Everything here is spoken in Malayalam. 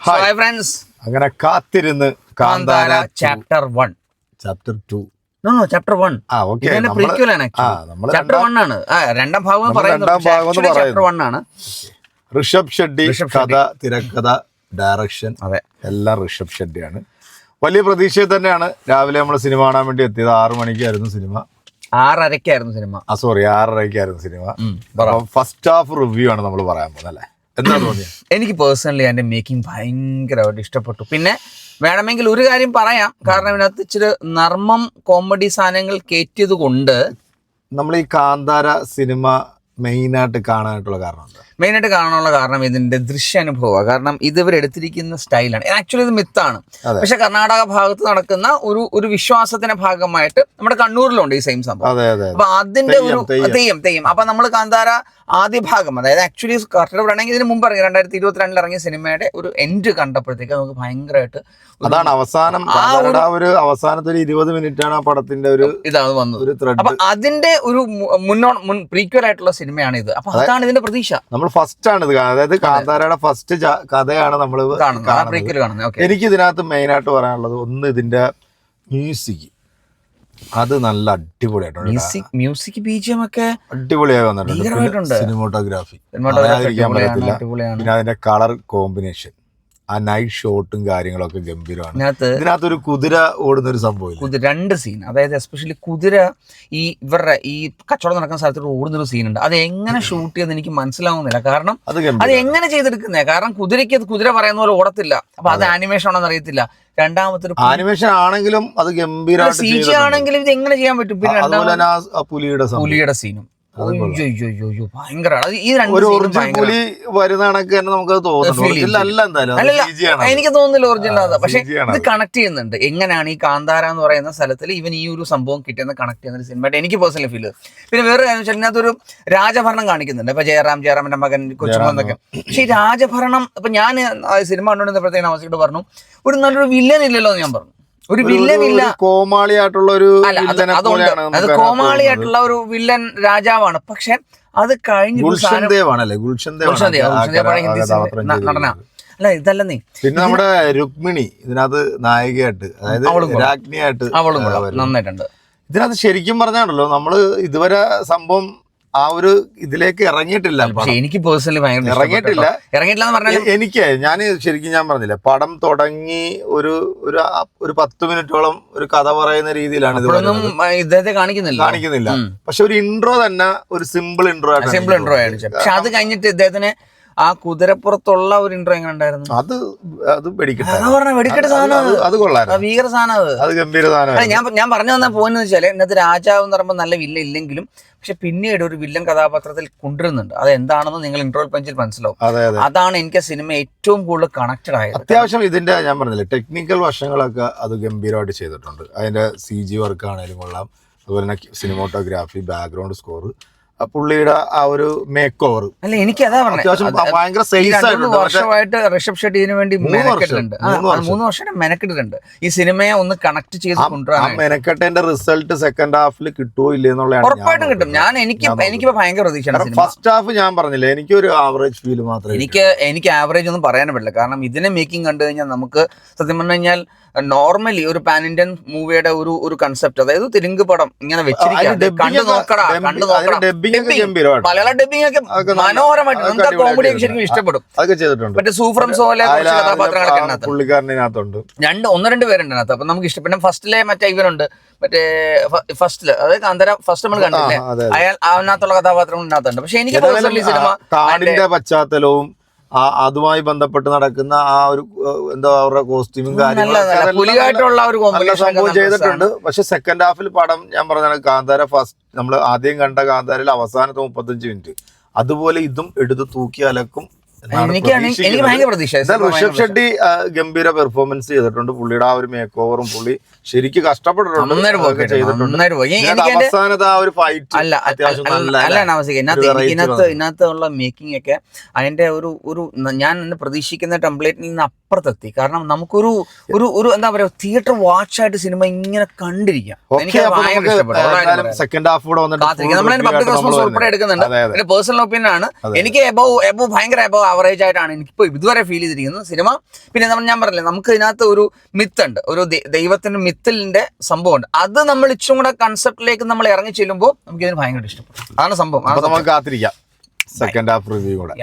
ഹായ് ഫ്രണ്ട്സ് അങ്ങനെ കാത്തിരുന്ന് Kantara chapter one chapter two chapter one chapter one ആണ് രണ്ടാം ഭാഗം പറയുന്നത് ചാപ്റ്റർ. വൺ ആണ്. ഋഷഭ് ഷെഡ്ഡി കഥ തിരക്കഥ ഡയറക്ഷൻ അതെ. എല്ലാം ഋഷഭ് ഷെഡ്ഡിയാണ്. വലിയ പ്രതീക്ഷയിൽ തന്നെയാണ് രാവിലെ നമ്മൾ സിനിമ കാണാൻ വേണ്ടി എത്തിയത്. ആറു മണിക്കായിരുന്നു സിനിമ. ആറരക്കായിരുന്നു സിനിമ. ആ സോറി ആറരയ്ക്കായിരുന്നു സിനിമ. ഫസ്റ്റ് ഹാഫ് റിവ്യൂ ആണ് നമ്മൾ പറയാൻ പോകുന്നത് അല്ലേ? എന്താ തോന്നിയത് എനിക്ക് പേഴ്സണലി അതിന്റെ മേക്കിംഗ് ഭയങ്കരമായിട്ട് ഇഷ്ടപ്പെട്ടു. പിന്നെ വേണമെങ്കിൽ ഒരു കാര്യം പറയാം. കാരണം ഇതിനകത്ത് ഇച്ചിരി നർമ്മം കോമഡി സാധനങ്ങൾ കയറ്റിയത് കൊണ്ട് നമ്മൾ ഈ കാന്താര സിനിമ മെയിനായിട്ട് കാണാനായിട്ടുള്ള കാരണം മെയിനായിട്ട് കാണാനുള്ള കാരണം ഇതിന്റെ ദൃശ്യാനുഭവമാണ് കാരണം ഇത് ഇവർ എടുത്തിരിക്കുന്ന സ്റ്റൈലാണ്. ആക്ച്വലി ഇത് മിത്താണ്. പക്ഷെ കർണാടക ഭാഗത്ത് നടക്കുന്ന ഒരു ഒരു വിശ്വാസത്തിന്റെ ഭാഗമായിട്ട് നമ്മുടെ കണ്ണൂരിലുണ്ട് ഈ സെയിം സംഭവം. അപ്പൊ അതിന്റെ ഒരു തെയ്യം. തെയ്യം അപ്പൊ നമ്മൾ കാന്താര ആദ്യ ഭാഗം അതായത് ആക്ച്വലി കറക്റ്റ് പറയുകയാണെങ്കിൽ ഇതിന് മുമ്പ് ഇറങ്ങി രണ്ടായിരത്തി ഇരുപത്തിരണ്ടിൽ ഇറങ്ങിയ സിനിമയുടെ ഒരു എൻഡ് കണ്ടപ്പോഴത്തേക്ക് നമുക്ക് ഭയങ്കരമായിട്ട് അതാണ് അവസാനം ഒരു- അവസാനത്തെ ഒരു ഇരുപത് മിനിറ്റ് ആണ് ആ പടത്തിന്റെ ഒരു ഇതാണ് വന്നത്. അപ്പൊ അതിന്റെ ഒരു മുന്നോ മുൻ പ്രീക്വൽ ആയിട്ടുള്ള സിനിമയാണ് ഇത് അപ്പൊ അതാണ് ഇതിന്റെ പ്രതീക്ഷ. നമ്മൾ ഫസ്റ്റ് ആണ് ഇത് അതായത് കാന്താരയുടെ ഫസ്റ്റ് കഥയാണ് നമ്മൾ കാണുന്നത്. എനിക്ക് ഇതിനകത്ത് മെയിൻ ആയിട്ട് പറയാനുള്ളത് ഒന്ന് ഇതിന്റെ മ്യൂസിക് അത് നല്ല അടിപൊളിയായിട്ടുണ്ട് മ്യൂസിക് മ്യൂസിക് ബീജിയം ഒക്കെ അടിപൊളിയായി വന്നിട്ടുണ്ട്. സിനിമോട്ടോഗ്രാഫി അതിന്റെ കളർ കോമ്പിനേഷൻ ആ നൈറ്റ് ഷോട്ടും കാര്യങ്ങളൊക്കെ ഗംഭീരമാണ്. ഇതിനകത്ത് ഇതിനകത്ത് കുതിര ഓടുന്ന ഒരു സംഭവം കുതിര രണ്ട് സീൻ അതായത് എസ്പെഷ്യലി കുതിര ഈ ഇവരുടെ ഈ കച്ചവടം നടക്കുന്ന സ്ഥലത്തോട് ഓടുന്നൊരു സീനുണ്ട് അത് എങ്ങനെ ഷൂട്ട് ചെയ്തെന്ന് എനിക്ക് മനസ്സിലാവുന്നില്ല. കാരണം അത് ഗംഭീരം എങ്ങനെ ചെയ്തെടുക്കുന്നേ? കാരണം കുതിരയ്ക്ക് അത് കുതിര പറയുന്ന പോലെ ഓടത്തില്ല. അപ്പൊ അത് ആനിമേഷൻ ആണെന്ന് അറിയത്തില്ല. രണ്ടാമത്തെ ഒരു ആനിമേഷൻ ആണെങ്കിലും അത് ഗംഭീരമായിട്ട് സി ജി ആണെങ്കിലും ഇത് എങ്ങനെ ചെയ്യാൻ പറ്റും? പിന്നെ പുലിയുടെ സീനും ഈ രണ്ട് വരുന്ന കണക്ക് തന്നെ നമുക്ക് തോന്നുന്നു. എനിക്ക് തോന്നുന്നില്ല ഒറിജിനൽ പക്ഷെ ഇത്. കണക്ട് ചെയ്യുന്നുണ്ട്. എങ്ങനെയാണ് ഈ കാന്താര എന്ന് പറയുന്ന സ്ഥലത്തിൽ ഇവൻ ഈ ഒരു സംഭവം കിട്ടിയെന്ന് കണക്ട് ചെയ്യുന്ന ഒരു സിനിമയായിട്ട് എനിക്ക് പേഴ്സണലി ഫീൽ പിന്നെ വേറെ കാര്യം വെച്ചാൽ ഇതിനകത്തൊരു രാജഭരണം കാണിക്കുന്നുണ്ട്. ഇപ്പൊ ജയറാം ജയറാമിന്റെ മകൻ കൊച്ചുമെന്നൊക്കെ പക്ഷെ ഈ രാജഭരണം ഇപ്പൊ ഞാൻ സിനിമ കണ്ടുകൊണ്ടിരുന്നപ്പോഴത്തേക്കും അവസ്ഥയോട് പറഞ്ഞു. ഒരു നല്ലൊരു വില്ലൻ ഇല്ലല്ലോ എന്ന് ഞാൻ പറഞ്ഞു. ഒരു വില്ലൻ ഇല്ല. കോമാളിയായിട്ടുള്ള ഒരു അല്ല അത് അതുകൊണ്ട് അത് നമുക്ക് കോമാളിയായിട്ടുള്ള ഒരു വില്ലൻ രാജാവാണ്. പക്ഷെ അത് കഴിഞ്ഞ തോന്നുന്നത്. ഗുൽഷൻ ദേവ് ആണല്ലേ ഗുൽഷൻ ദേവ് ഗുൽഷൻ ദേവ്, ഗുൽഷൻ ദേവ് ഹിന്ദി നടനാ. അല്ല ഇതല്ല നീ. പിന്നെ നമ്മുടെ രുക്മിണി ഇതിനകത്ത് നായികയായിട്ട് അതായത്. രാജ്ഞിയായിട്ട് അവളും നന്നായിട്ടുണ്ട്. ഇതിനകത്ത് ശരിക്കും പറഞ്ഞാണല്ലോ നമ്മൾ ഇതുവരെ സംഭവം ആ ഒരു ഇതിലേക്ക് ഇറങ്ങിയിട്ടില്ല പക്ഷെ എനിക്ക് പേഴ്സണലി ഭയങ്കര ഇറങ്ങിയിട്ടില്ല. ഇറങ്ങിയിട്ടില്ല എന്ന് പറഞ്ഞാൽ എനിക്ക് ഞാൻ ശരിക്കും ഞാൻ പറഞ്ഞില്ല പടം തുടങ്ങി ഒരു ഒരു ഒരു പത്ത് മിനിറ്റോളം ഒരു കഥ പറയുന്ന രീതിയിലാണ്. ഇദ്ദേഹത്തെ കാണിക്കുന്നില്ല. കാണിക്കുന്നില്ല. പക്ഷെ ഒരു ഇൻട്രോ തന്നെ ഒരു സിമ്പിൾ ഇൻട്രോ ആയിട്ട് സിമ്പിൾ ഇൻട്രോ ആണ് പക്ഷെ അത് കഴിഞ്ഞിട്ട് ഇദ്ദേഹത്തിന് ആ കുതിരപ്പുറത്തുള്ള ഒരു ഇൻട്രോ എങ്ങനെ ഉണ്ടായിരുന്നു? അത് അത് വെടിക്കട്ടെ പറഞ്ഞ വെടിക്കെട്ട് സാധനം അത്. ഭീകര സാധനം അത്. ഗംഭീര ഞാൻ ഞാൻ പറഞ്ഞു വന്ന പോയെന്ന് വെച്ചാൽ ഇന്നത്തെ രാജാവ് എന്ന് പറയുമ്പോൾ നല്ല വില്ല ഇല്ലെങ്കിലും പക്ഷെ പിന്നീട് ഒരു വില്ലൻ കഥാപാത്രത്തിൽ കൊണ്ടുവരുന്നുണ്ട്. അത് എന്താണെന്ന് നിങ്ങൾ ഇൻട്രോൽ പഞ്ചിൽ മനസ്സിലാവും. അതെ അതെ. അതാണ് എനിക്ക് സിനിമ ഏറ്റവും കൂടുതൽ കണക്റ്റഡ് ആയത്. അത്യാവശ്യം ഇതിന്റെ ഞാൻ പറഞ്ഞില്ലേ ടെക്നിക്കൽ വശങ്ങളൊക്കെ അത് ഗംഭീരമായിട്ട് ചെയ്തിട്ടുണ്ട്. അതിന്റെ സി ജി വർക്ക് ആണെങ്കിലും കൊള്ളാം. അതുപോലെ തന്നെ സിനിമോട്ടോഗ്രാഫി ബാക്ക്ഗ്രൗണ്ട് സ്കോർ പുള്ളിയുടെ ആ ഒരു മേക്ക് ഓവർ അല്ല എനിക്ക് അതാ അത്യാവശ്യം ഭയങ്കര സൈസ് വർഷമായിട്ട് ഋഷഭ് ഷെട്ടി ഇതിനു വേണ്ടി മൂന്ന് വർഷം, മെനക്കെട്ടിട്ടുണ്ട്. ആ, മൂന്ന് വർഷം. മൂന്ന് മെനക്കെട്ടിട്ടുണ്ട്. ഈ സിനിമയെ ഒന്ന് കണക്ട് ചെയ്ത് കൊണ്ടുവരാൻ മെനക്കെട്ടതിന്റെ റിസൾട്ട് സെക്കൻഡ് ഹാഫിൽ കിട്ടുമോ ഇല്ലേ എന്നുള്ളതാണ് ഉറപ്പായിട്ടും കിട്ടും. ഞാൻ എനിക്ക് എനിക്ക് ഭയങ്കര പ്രതീക്ഷയാണ് സിനിമ. ഫസ്റ്റ് ഹാഫ് ഞാൻ പറഞ്ഞില്ലേ എനിക്ക് ഒരു ആവറേജ് ഫീൽ മാത്രമേ എനിക്ക് എനിക്ക് ആവറേജ് ഒന്നും പറയാനും പറ്റില്ല. കാരണം ഇതിനെ മേക്കിംഗ് കണ്ടു കഴിഞ്ഞാൽ നമുക്ക് സത്യം പറഞ്ഞു കഴിഞ്ഞാൽ നോർമലി ഒരു പാൻ ഇന്ത്യൻ മൂവിയുടെ ഒരു ഒരു കൺസെപ്റ്റ് അതായത് തെലുങ്ക് പടം ഇങ്ങനെ വെച്ചിരിക്കുന്നത് കണ്ടു നോക്കടാ കണ്ടു നോക്കടാ. മലയാള ഡബിങ് ഒക്കെ മനോഹരമായിട്ട് നമുക്ക് കോമഡി ശരിക്കും ഇഷ്ടപ്പെടും. അതൊക്കെ ചെയ്തിട്ടുണ്ട്. മറ്റേ സൂഫ്രം സോലെ കഥാപാത്രങ്ങളൊക്കെ പുള്ളിക്കാരനകത്തുണ്ട് രണ്ട് ഒന്ന് രണ്ട് പേരുണ്ട് അതിനകത്ത്. അപ്പൊ നമുക്ക് ഇഷ്ടം. പിന്നെ ഫസ്റ്റിലെ മറ്റേ ഇവരുണ്ട് മറ്റേ ഫസ്റ്റിൽ അതായത് കാന്തര ഫസ്റ്റ് നമ്മൾ കണ്ടില്ലേ. അയാൾ അതിനകത്തുള്ള കഥാപാത്രങ്ങൾ ഇതിനകത്തുണ്ട്. പക്ഷെ എനിക്ക് സിനിമ കാടിന്റെ പശ്ചാത്തലവും ആ അതുമായി ബന്ധപ്പെട്ട് നടക്കുന്ന ആ ഒരു എന്തോ അവരുടെ കോസ്റ്റ്യൂമും കാര്യങ്ങളും സംഭവം ചെയ്തിട്ടുണ്ട്. പക്ഷെ സെക്കൻഡ് ഹാഫിൽ പടം ഞാൻ പറഞ്ഞ കാന്താര ഫസ്റ്റ് നമ്മൾ ആദ്യം കണ്ട കാന്താരയിൽ അവസാനത്തെ മുപ്പത്തഞ്ച് മിനിറ്റ് അതുപോലെ ഇതും എടുത്ത് തൂക്കി അലക്കും ഋഷഭ് ഷെട്ടി ഗംഭീര പെർഫോമൻസ് ചെയ്തിട്ടുണ്ട്. പുള്ളിയുടെ ആ ഒരു മേക്ക് ഓവറും പുള്ളി ശരിക്ക് കഷ്ടപ്പെട്ടിട്ടുണ്ട്. അവസാനത്തെ ആ ഒരു ഫൈറ്റ് അല്ല? ഇതിനകത്ത് ഇതിനകത്ത് മേക്കിംഗ് ഒക്കെ അതിന്റെ ഒരു ഒരു ഞാൻ പ്രതീക്ഷിക്കുന്ന ടെംപ്ലേറ്റിൽ നിന്ന് അപ്പുറത്തെത്തി. കാരണം നമുക്കൊരു ഒരു ഒരു എന്താ പറയാ തിയേറ്റർ വാച്ച് ആയിട്ട് സിനിമ ഇങ്ങനെ കണ്ടിരിക്കാം. സെക്കൻഡ് ഹാഫ് കൂടെ വന്നിട്ട് നമ്മൾ പബ്ലിക് റെസ്പോൺസ് ഉൾപ്പെടെ എടുക്കുന്നുണ്ട്. പേഴ്സണൽ ഒപ്പീനിയൻ ആണ്. എനിക്ക് എബോ എബോ ഭയങ്കര എബോ ആവറേജ് ആയിട്ടാണ് എനിക്കിപ്പോൾ ഇതുവരെ ഫീൽ ചെയ്തിരിക്കുന്നത് സിനിമ പിന്നെ നമ്മൾ ഞാൻ പറഞ്ഞില്ലേ നമുക്ക് ഇതിനകത്ത് ഒരു മിത്ത് ഉണ്ട്. ഒരു ദൈവത്തിന്റെ മിത്തിലിന്റെ സംഭവമുണ്ട്. അത് നമ്മൾ ഇച്ചും കൂടെ കൺസെപ്റ്റിലേക്ക് നമ്മൾ ഇറങ്ങി ചെല്ലുമ്പോൾ നമുക്ക് ഇതിന് ഭയങ്കര ഇഷ്ടപ്പെടും. അതാണ് സംഭവം. കാത്തിരിക്കാം. സെക്കൻഡ് ഹാഫ് റിവ്യൂ കൂടെ.